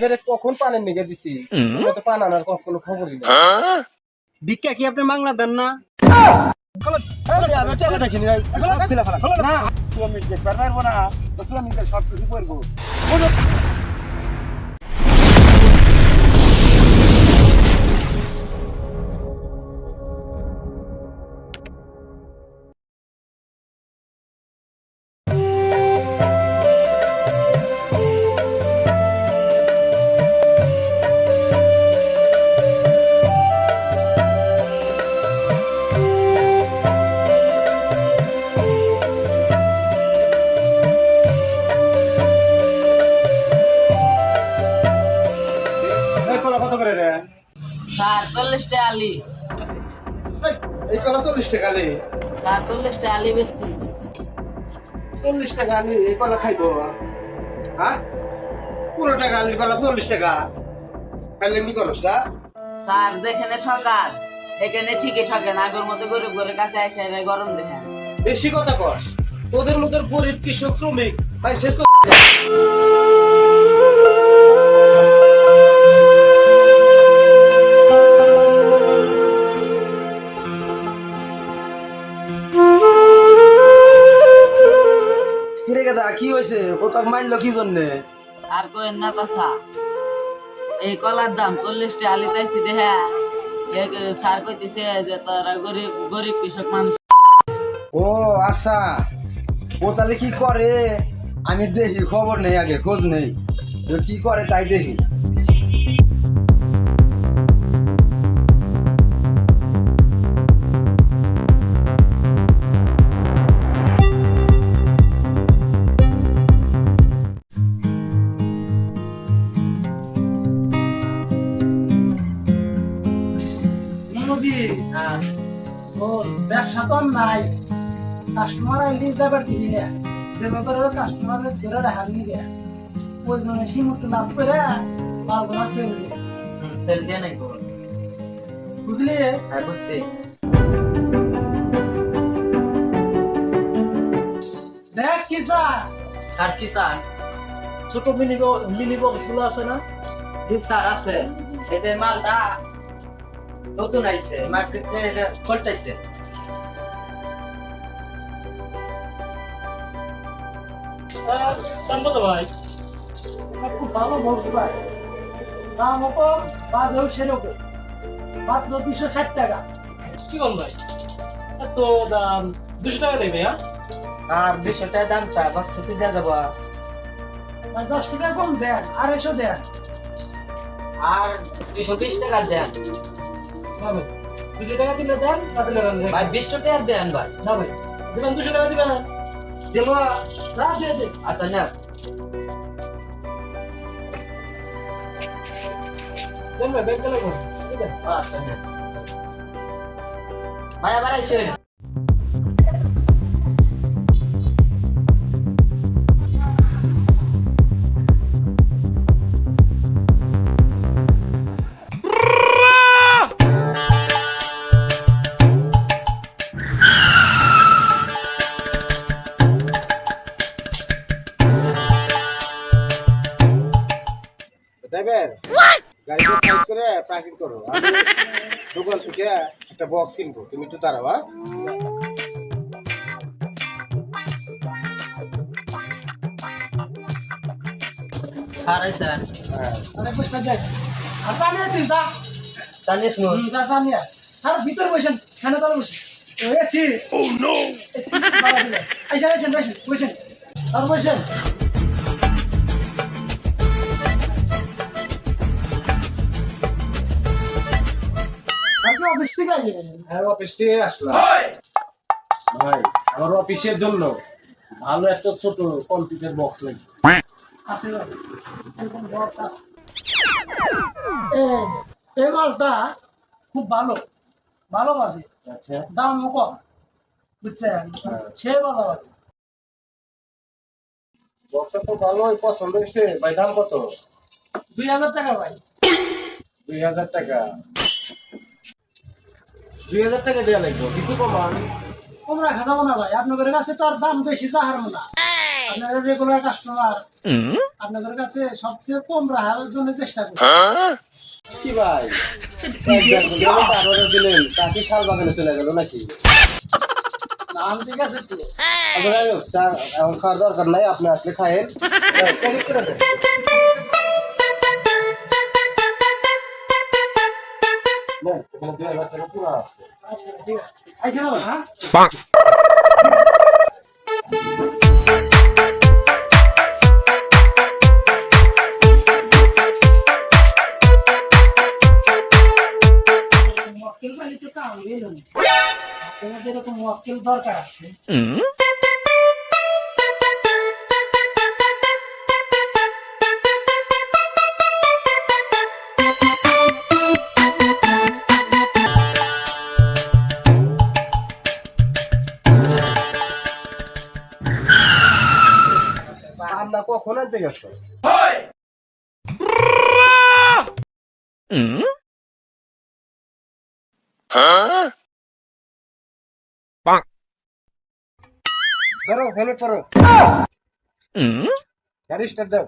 এদের কখন পানের নিগে দিছি? তো পান আনার কখনো খবরই নেই। ভিক্ষা কি আপনি বাংলা দেন না? না। সব কিছু করব। চল্লিশ টাকা আলি বেচতেছি চল্লিশ টাকা আলি এই কলা খাইবো। হ্যাঁ পনেরো টাকা আলি কলা চল্লিশ টাকা। খাইলে এমনি করস না স্যার যেখানে সকাল এখানে ঠিকই সকাল আগের মতো গরিব গরিব কাছে এসে গরম দেখেন বেশি কথা কস। তোদের মতো গরিব কৃষক শ্রমিক ভাই কি হয়েছে? কোথাও মারলো কি জন্যে? আর কোয়েন না চাষা এই কলার দাম চল্লিশ টাকা আলি চাইছি দেহা। স্যার কইতেছে যে তারা গরিব গরিব কৃষক মানুষ। ও আচ্ছা। ও তাহলে কি করে? আমি দেখি খবর নেই আগে খোঁজ নেই। কি করে তাই দেখি? তো আর নাই। কাস্টমার আইলে যাবার দিবি না যে ব্যাপারে কাস্টমার ধরে রাখা নিয়ে ওই জন্য সীমত লাভ করে মালগুলা সেল দিয়ে সেল দিয়ে নাই বুঝলি? হ্যাঁ বুঝছি। দেখ কি স্যার। স্যার কি স্যার? ছোট মিনি মিনি বক্সগুলো আছে না? জি স্যার আছে। এতে মালটা নতুন আইছে মার্কেটে এটা চলতেছে কত ভাই। খুব ভালো বক্স ভাই। দাম মতো বাজার সেরকম। মাত্র দুশো ষাট টাকা। কি বল ভাই? এত দাম দুশো টাকা দেবে হ্যাঁ? আর দুশো টাকা দাম চা বাস ছুটি দেওয়া যাব। দশ টাকা কম দেন আড়াইশো দেন। আর দুশো বিশ টাকা দেন। দুশো টাকা দিলে দেন না দিলে ভাই। বিশ টাকা দেন ভাই। না ভাই দিবেন দুশো টাকা দিবেন দেবো আচ্ছা না আচ্ছা ভাই আবার আইছে কিনবো তুমি একটু দাঁড়াও হ্যাঁ? স্যার। আইছে হ্যাঁ। আরে পুষ্পা দেখ আর তুই যা। জানিস নো যা সামনে স্যার ভিতরে বসেন ফ্যানে তলে বসেন। ও নো আইসা বসেন বসেন বসেন। আর বসেন। অফিস থেকে আইলেন হ্যাঁ অফিস থেকে আসলাম। ভাই আমার অফিসের জন্য ভালো একটা ছোট কম্পিউটার বক্স লাগবে। আছে এরকম বক্স আছে। এই এই মালটা খুব ভালো। ভালো বাজে আচ্ছা। দামও কম। বুঝছেন? সে ভালো বাজে বক্সটা তো ভালোই পছন্দ হয়েছে। ভাই দাম কত? দুই হাজার টাকা ভাই। দুই হাজার টাকা। দুই হাজার টাকা দেওয়া লাগবে কিছু কমান কম রাখা যাব না ভাই আপনাদের কাছে তো আর দাম বেশি না। রেগুলার কাস্টমার আপনাদের কাছে সবচেয়ে কম রাখার জন্য চেষ্টা করি কি ভাই? দিলেন শাল বাগানে চলে গেল নাকি? নাম ঠিক আছে তো। আচ্ছা, এখন খাওয়ার দরকার নাই আপনি আসলে খায়েন। যাই, প্যাকেট করে দেন। নেন, এখানে দুই হাজার টাকা পুরো আছে কখন আনতে গেছো ধরো হেলমেট ধরো। গাড়ি স্টার্ট দাও।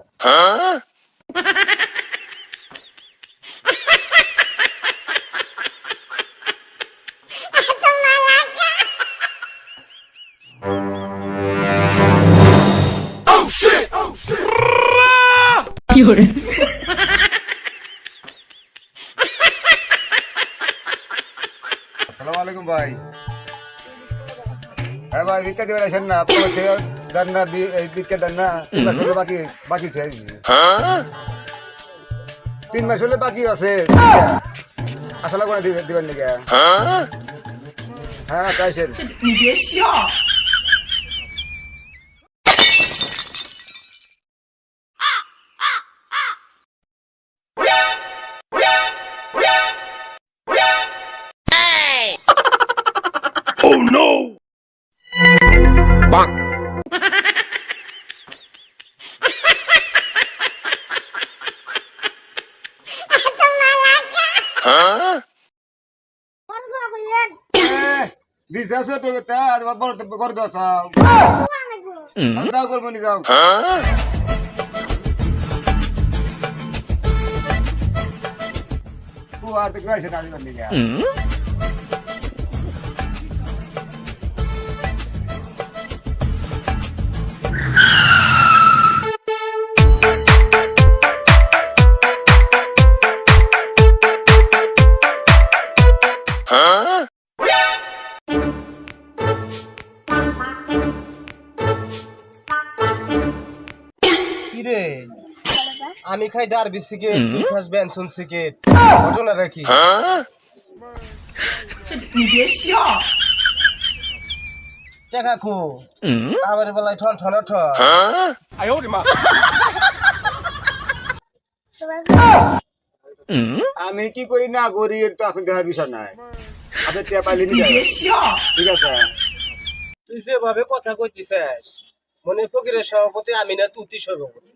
আসসালামু আলাইকুম ভাই। হ্যাঁ ভাই ভিক্ষা দিবার আসেন না আপনার থেকে দেন না ভিক্ষা দেন না তিন মাস হলে বাকি বাকি আছে তিন মাস হলে বাকি আছে। আসলে করে দিবেন দিবেন নাকি? হ্যাঁ চাইছেন দিছে আছে তো তা বড় বড় দশ দাও করব নি যাও ও আর খাই ডারবি সিগারেট তুই খাস বেনসন সিগারেট ঘটনা রাখি। টাকা কো। আমার বেলায় ঠন ঠন ঠন। আমি কি করি না করি এর তো এখন দেখার বিষয় নাই। আপনার টিয়া পাইলে ঠিক আছে। তুই যেভাবে কথা কইতেছিস মনে ফকিরের সভাপতি আমি না তুতি সভাপতি।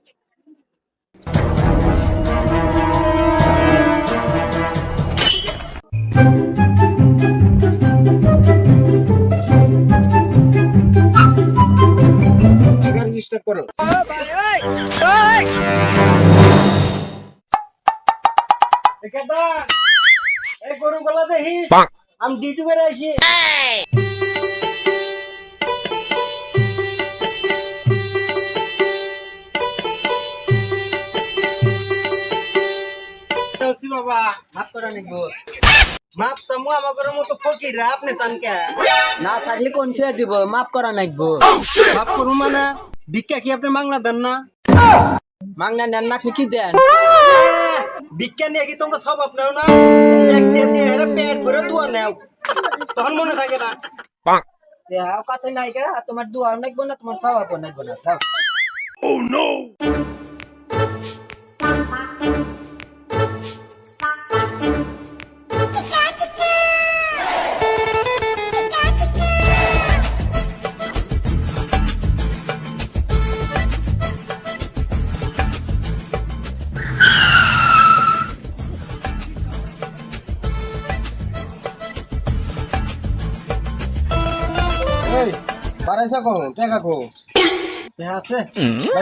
স্টার্ট করো এই গরু গলা দেখি আমি বাবা মাফ করে নিবো মাপ সামু আমাদের মতো ফকির আপনি সানকে না থাকলে কোন ছেড়ে দিব? মাফ করা নাকবো মাপ করু মানে? ভিক্ষা কি আপনি মাংনা দেন না? মাংনা নেন না আপনি কি দেন? ভিক্ষা নিয়ে কি তোমরা সব আপনাও না? একটা দিয়ে হেরে পেট ভরে দুয়া নেও। তখন মনে থাকে না। কাছে নাই কে আর তোমার দুয়ার নাকবো না তোমার স্বভাব নাকবো না যাও।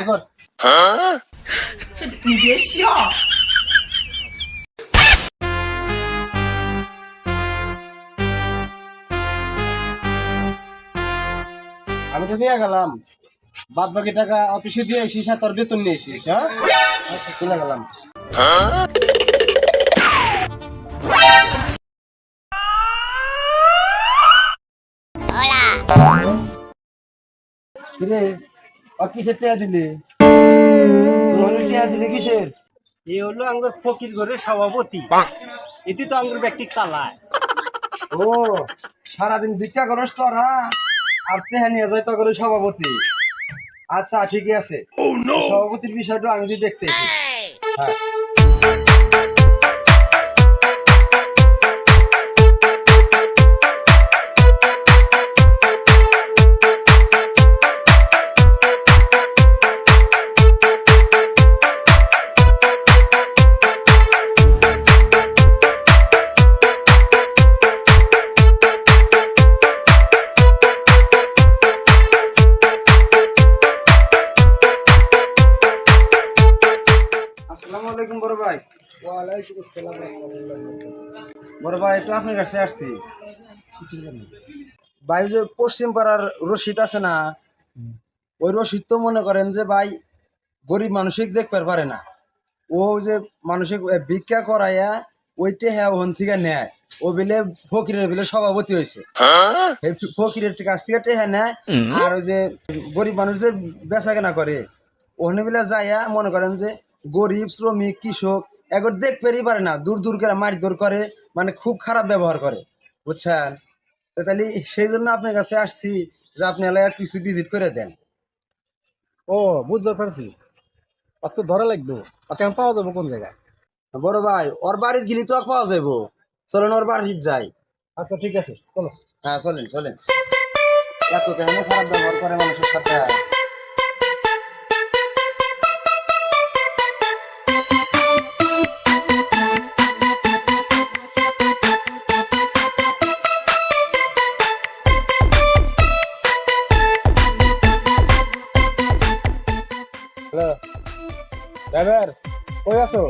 কর। আমি তো নিয়ে গেলাম। বাদ বাকি টাকা অফিসে দিয়ে এসিস তোর বেতন নিয়ে এসিস হ্যাঁ? আচ্ছা চলে গেলাম। কিরে? কিসের টেয়া দিলি? মনে টেয়া দিলি কিসের? এ হলো আঙ্গুর ফকির ঘরের সভাপতি। এটি তো আঙ্গুর ব্যক্তি চালায় ও সারাদিন ভিক্ষা করস তোরা আর টেহা নিয়ে যায় তখন সভাপতি। আচ্ছা ঠিকই আছে। সভাপতির বিষয়টা আমি যদি দেখতে এসি হ্যাঁ। বড় ভাই একটু আপনার কাছে আসছি। ভাই যে পশ্চিম পাড়ার রশিদ আছে না ওই রশিদ তো মনে করেন যে ভাই গরিব মানসিক দেখতে পারে না। ও যে মানসিক ভিক্ষা করাইয়া ওইটা হ্যাঁ ওখান থেকে নেয়। ও বিলে ফকিরের বিলে সভাপতি হয়েছে। ফকিরের কাছ থেকে টেহা নেয়। আর ওই যে গরিব মানুষ যে বেচা কেনা করে ওখানে বিলে যাইয়া মনে করেন যে গরিব শ্রমিক কৃষক এগর দেখতেই পারে না। দূর দূর করে মারধর করে মানে খুব খারাপ ব্যবহার করে বুঝছেন? তো তাহলে সেই জন্য আপনার কাছে আসছি যে আপনি এলাকার কিছু ভিজিট করে দেন। ও বুঝতে পারছি। অত ধরা লাগবে। ওকে আমি পাওয়া যাব কোন জায়গায়? বড় ভাই ওর বাড়ির গেলে তো আর পাওয়া যাব চলেন ওর বাড়ির যাই। আচ্ছা ঠিক আছে চলো। হ্যাঁ চলেন চলেন। এত কেন খারাপ ব্যবহার করে মানুষের সাথে? আছো?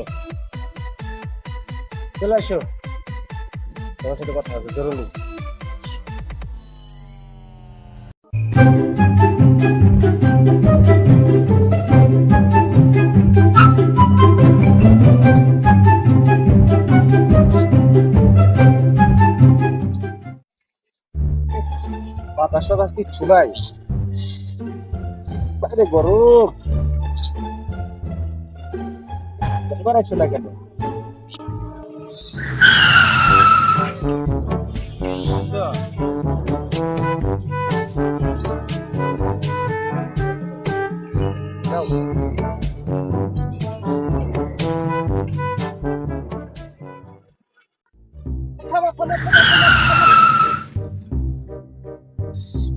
চলে আসো। তোমার সাথে কথা আছে জরুরি। বাতাস টাতাস কিচ্ছু নাই বাইরে গরম। এবার একশো না কেন?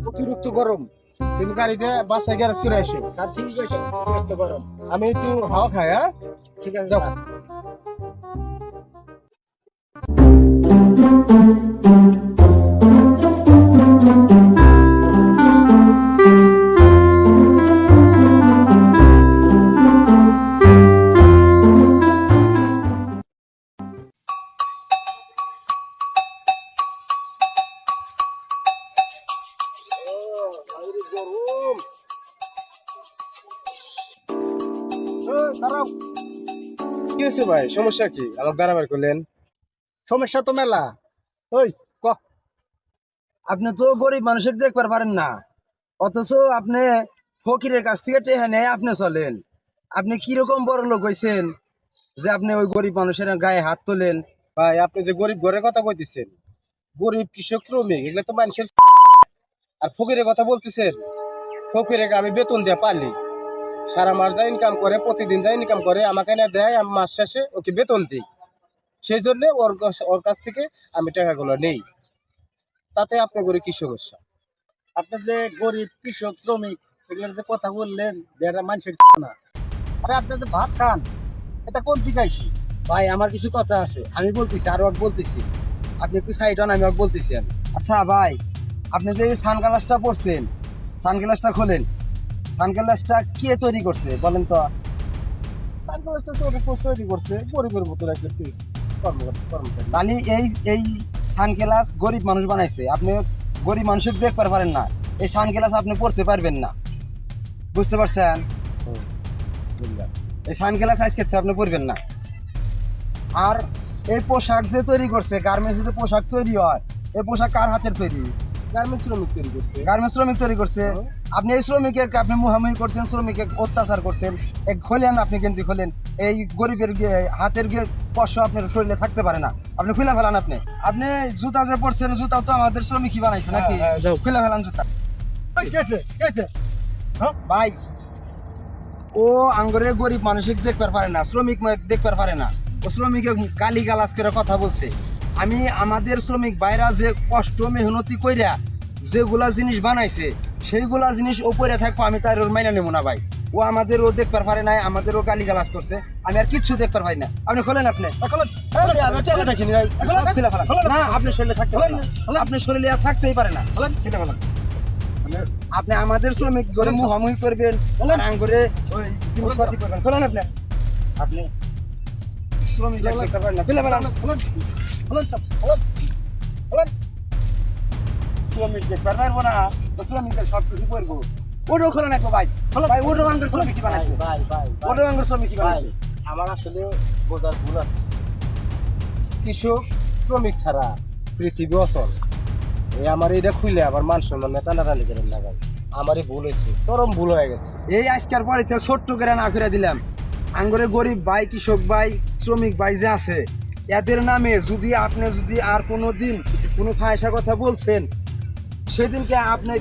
অতিরিক্ত গরম। তুমি গাড়িটা বাসায় গ্যারেজ করে আসো। সব ঠিক আছে অতিরিক্ত গরম আমি একটু হাওয়া খাই হ্যাঁ? ঠিক আছে যাও। দাঁড়াও। কি হয়েছে ভাই? সমস্যা কি? আমার দাঁড়াবার করলেন। সমস্যা তো মেলা। ওই ক? আপনি তো গরিব মানুষের দেখবার পারেন না। অথচ আপনি ফকিরের কাছ থেকে টেহা নেয় আপনি চলেন। আপনি কীরকম বড় লোক হয়েছেন যে আপনি ওই গরিব মানুষের গায়ে হাত তোলেন? ভাই আপনি যে গরিব ঘরের কথা কইতেছেন গরিব কৃষক শ্রমিক এগুলো তো মানুষের আর ফকিরের কথা বলতেছেন? ফকিরে আমি বেতন দেয়া পারলি। সারা মাস যা ইনকাম করে প্রতিদিন যা ইনকাম করে আমাকে না দেয় আমি মাস শেষে ওকে বেতন দিই। সেই জন্য ওর ওর কাছ থেকে আমি টাকাগুলো নেই। তাতে আপনার করে কি সমস্যা? আপনার যে গরিব কৃষক শ্রমিক এগুলোর যে কথা বললেন যে এটা মানুষের না। আরে আপনি যে ভাত খান এটা কোন দিকে আইসি ভাই আমার কিছু কথা আছে। আমি বলতেছি আর ওকে বলতেছি। আপনি একটু সাইড হন আমি ওকে বলতেছি। আমি আচ্ছা ভাই। আপনি যে সানগ্লাসটা পরছেন সানগ্লাসটা খোলেন সানগ্লাসটা কে তৈরি করছে বলেন তো? সানগ্লাসটা তৈরি করছে গরিবের মতো কর্মচারী। তাহলে এই এই সানগ্লাস গরিব মানুষ বানাইছে আপনি গরিব মানুষের দেখতে পারেন না এই সানগ্লাস আপনি পড়তে পারবেন না। বুঝতে পারছেন? এই সানগ্লাস আজকে আপনি পরবেন না। আর এই পোশাক যে তৈরি করছে গার্মেন্টসে যে পোশাক তৈরি হয় এই পোশাক কার হাতের তৈরি? গার্মেন্টস শ্রমিক তৈরি করছে। গার্মেন্টস শ্রমিক তৈরি করছে। আপনি এই শ্রমিকের আপনি মুহামুহি করছেন শ্রমিকে অত্যাচার করছেন। এক খোলেন আপনি গেঞ্জি খোলেন এই গরিবের হাতের গিয়ে স্পর্শ আপনার শরীরে থাকতে পারে না। আপনি খুলে ফেলান আপনি। আপনি জুতা যে পরছেন তো আমাদের শ্রমিকই বানাইছে নাকি? হ্যাঁ, হ্যাঁ। খুলে ফেলান জুতা। ভাই ও আঙ্গরে গরিব মানসিক দেখতে পারে না শ্রমিক দেখতে পারে না। ও শ্রমিকে গালি গালাজ করে কথা বলছে। আমি আমাদের শ্রমিক বাইরা যে কষ্ট মেহনতি কইরা যেগুলা জিনিস বানাইছে সেইগুলা জিনিস ওপরে থাকব আমি তার ওর মাইনা নেব না ভাই। ও আমাদের ও দেখতে পারে নাই আমাদের ও গালি গালাজ করছে আমি আর কিচ্ছু দেখতে পারি না। আপনি খোলেন আপনি। না আপনি শরীরে থাকতে পারেন না। আপনি শরীরে আর থাকতেই পারে না। মানে আপনি আমাদের শ্রমিক করে মুহামুহি করবেন আঙ্গুরে জিনিসপাতি করবেন। খোলেন আপনি। আপনি শ্রমিক দেখতে পারেন না। খুলে শ্রমিক দেখতে পারব না তো শ্রমিকের সব কিছু করব। ওটো খোলেন একটু ভাই। ভাই ওটো আঙ্গুর শ্রমিক কি বানাইছে? ভাই ভাই ওটো আঙ্গুর শ্রমিক কি বানাইছে? আমার আসলে বোঝার ভুল আছে। কৃষক শ্রমিক ছাড়া পৃথিবী অচল। এই আমার এটা খুলে আবার মান সম্মান টানাটানি করেন না ভাই। আমারই ভুল হয়েছে চরম ভুল হয়ে গেছে। এই আজকের পরে ছোট্ট করে না করে দিলাম। আঙ্গরে গরিব ভাই কৃষক ভাই শ্রমিক ভাই যে আছে এদের নামে যদি আপনি যদি আর কোনো দিন কোনো ফায়সা কথা বলছেন সেদিনকে আপনি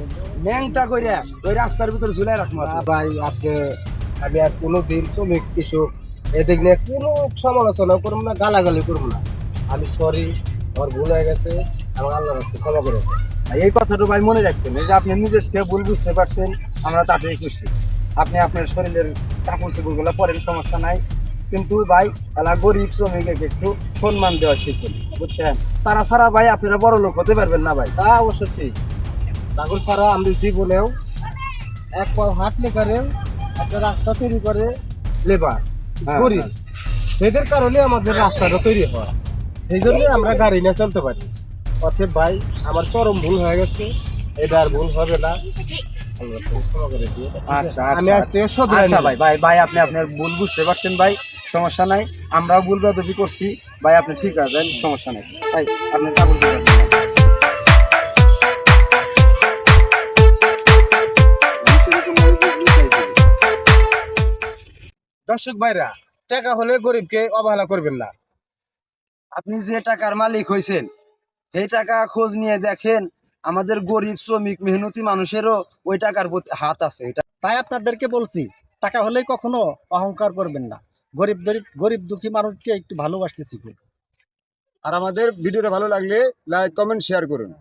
ন্যাংটা করে ওই রাস্তার ভিতরে ঝুলাই রাখব ভাই আপনি আমি আর কোনো দিন শ্রমিক কিছু এদিক নিয়ে কোনো সমালোচনা করব না গালাগালি করব না। আমি সরি আমার ভুল হয়ে গেছে আমার আল্লাহ ক্ষমা করে এই কথাটা ভাই মনে রাখবেন এই যে আপনি নিজের থেকে ভুল বুঝতে পারছেন আমরা তাতেই খুশি। আপনি আপনার শরীরের কাপড় চোপড়গুলো পরেন সমস্যা নাই। কিন্তু ভাই এলা গরিব শ্রমিককে একটু সম্মান দেওয়া শিখুন বুঝছেন? তারা ছাড়া ভাই আপনারা বড় লোক হতে পারবেন না ভাই। তা অবশ্য ঠিক। নাগর ছাড়া আমি জীবনেও এক পা হাঁটলে করে একটা রাস্তা তৈরি করে লেবার হ্যাঁ, গরিব। এদের কারণে আমাদের রাস্তাটা তৈরি হয়। সেই জন্য আমরা গাড়ি নিয়ে চলতে পারি। অতএব ভাই আমার চরম ভুল হয়ে গেছে। এটা আর ভুল হবে না। আচ্ছা আমি আজ থেকে শুধরাই আচ্ছা ভাই ভাই ভাই আপনি আপনার ভুল বুঝতে পারছেন ভাই। সমস্যা নাই। আমরাও ভুল বেদবি করছি। ভাই আপনি ঠিক আছেন? সমস্যা নাই। ভাই কাপড় দর্শক ভাইরা টাকা হলে গরিবকে অবহেলা করবেন না। আপনি যে টাকার মালিক হয়েছেন সেই টাকা খোঁজ নিয়ে দেখেন আমাদের গরিব শ্রমিক মেহনতি মানুষেরও ওই টাকার প্রতি হাত আছে। এটা তাই আপনাদেরকে বলছি টাকা হলেই কখনো অহংকার করবেন না। গরিব দরিব, গরিব দুঃখী মানুষকে একটু ভালোবাসতে শিখুন আর আমাদের ভিডিওটা ভালো লাগলে লাইক কমেন্ট শেয়ার করুন।